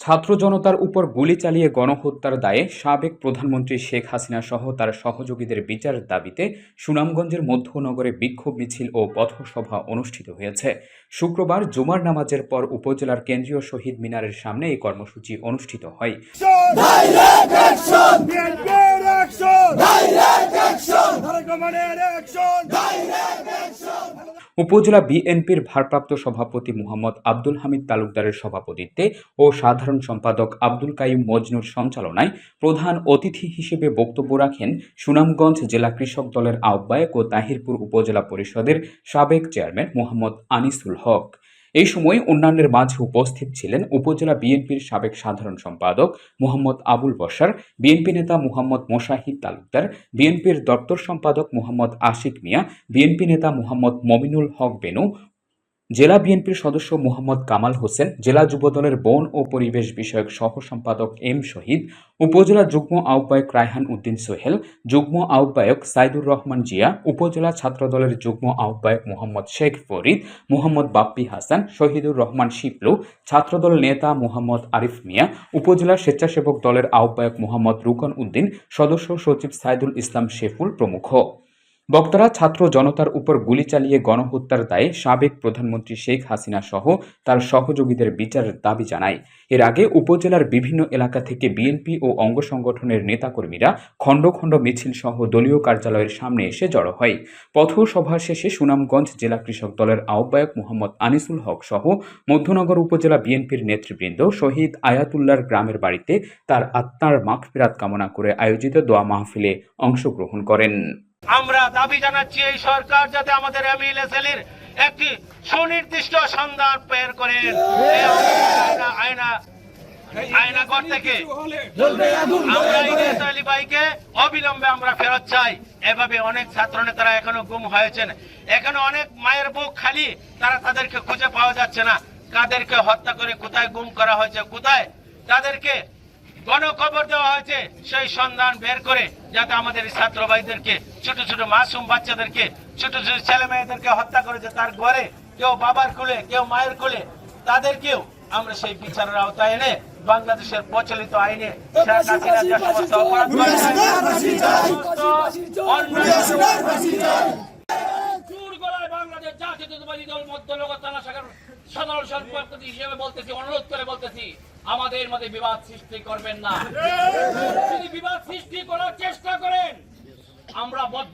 ছাত্র জনতার উপর গুলি চালিয়ে গণহত্যার দায়ে সাবেক প্রধানমন্ত্রী শেখ হাসিনা সহ তার সহযোগীদের বিচারের দাবিতে সুনামগঞ্জের মধ্যনগরে বিক্ষোভ মিছিল ও পথসভা অনুষ্ঠিত হয়েছে শুক্রবার জুমার নামাজের পর উপজেলার কেন্দ্রীয় শহীদ মিনারের সামনে এই কর্মসূচি অনুষ্ঠিত হয়! উপজেলা বিএনপির ভারপ্রাপ্ত সভাপতি মোহাম্মদ আব্দুল হামিদ তালুকদারের সভাপতিত্বে ও সাধারণ সম্পাদক আব্দুল কাইম মজনুর সঞ্চালনায় প্রধান অতিথি হিসেবে বক্তব্য রাখেন সুনামগঞ্জ জেলা কৃষক দলের আহ্বায়ক ও তাহিরপুর উপজেলা পরিষদের সাবেক চেয়ারম্যান মোহাম্মদ আনিসুল হক। এই সময় অন্যান্যের মাঝে উপস্থিত ছিলেন উপজেলা বিএনপির সাবেক সাধারণ সম্পাদক মোহাম্মদ আবুল বসার বিএনপি নেতা মোহাম্মদ মোশাহিদ তালুকদার, বিএনপির দপ্তর সম্পাদক মোহাম্মদ আশিক মিয়া, বিএনপি নেতা মোহাম্মদ মমিনুল হক বেনু জেলা বিএনপির সদস্য মোহাম্মদ কামাল হোসেন, জেলা যুবদলের বন ও পরিবেশ বিষয়ক সহ সম্পাদক এম শহীদ, উপজেলা যুগ্ম আহ্বায়ক রায়হান উদ্দিন সোহেল, যুগ্ম আহ্বায়ক সাইদুর রহমান জিয়া, উপজেলা ছাত্রদলের যুগ্ম আহ্বায়ক মোহাম্মদ শেখ ফরিদ, মোহাম্মদ বাপ্পি হাসান, শহীদুর রহমান শিপলু, ছাত্রদল নেতা মোহাম্মদ আরিফ মিয়া, উপজেলা স্বেচ্ছাসেবক দলের আহ্বায়ক মোহাম্মদ রুকন উদ্দিন, সদস্য সচিব সাইদুল ইসলাম শেফুল প্রমুখ। বক্তারা ছাত্র জনতার উপর গুলি চালিয়ে গণহত্যার দায়ে সাবেক প্রধানমন্ত্রী শেখ হাসিনা সহ তার সহযোগীদের বিচারের দাবি জানায়। এর আগে উপজেলার বিভিন্ন এলাকা থেকে বিএনপি ও অঙ্গ সংগঠনের নেতাকর্মীরা খণ্ড খণ্ড মিছিল সহ দলীয় কার্যালয়ের সামনে এসে জড়ো হয়। পথসভা শেষে সুনামগঞ্জ জেলা কৃষক দলের আহ্বায়ক মোহাম্মদ আনিসুল হক সহ মধ্যনগর উপজেলা বিএনপির নেতৃবৃন্দ শহীদ আয়াতুল্লার গ্রামের বাড়িতে তার আত্মার মাগফিরাত কামনা করে আয়োজিত দোয়া মাহফিলে অংশগ্রহণ করেন। আমরা দাবি জানাচ্ছি এই সরকার যাতে আমাদের এমএলএসএলের একটি সুনির্দিষ্ট সন্ধান বের করেন আয়না আয়না থেকে। আমরা ইলিয়াস আলী ভাইকে অবিলম্বে আমরা ফেরত চাই। এভাবে অনেক ছাত্র নেতারা এখনও গুম হয়েছেন। এখনও অনেক মায়ের বুক খালি তারা তাদেরকে খুঁজে পাওয়া যাচ্ছে না। কাদেরকে হত্যা করে কোথায় গুম করা হয়েছে কোথায়? তাদেরকে গণখবর দেওয়া হয়েছে সেই সন্ধান বের করে যাতে আমাদের ছাত্র ভাইদেরকে ছোট ছোট মাসুম বাচ্চাদেরকে ছোট ছোট ছেলে মেয়েদেরকে হত্যা করেছে তার ঘরে কেউ বাবার কোলে কেউ মায়ের কোলে তাদেরকেও আমরা সেই বিচারের আওতায় এনে বাংলাদেশের প্রচলিত আইনে বাংলাদেশ দল সাধারণ সম্পাদক হিসেবে বলতেছি অনুরোধ করে বলতেছি আমাদের মধ্যে বিবাদ সৃষ্টি করবেন না। যদি বিবাদ সৃষ্টি করার চেষ্টা করেন আমরা বদ্ধ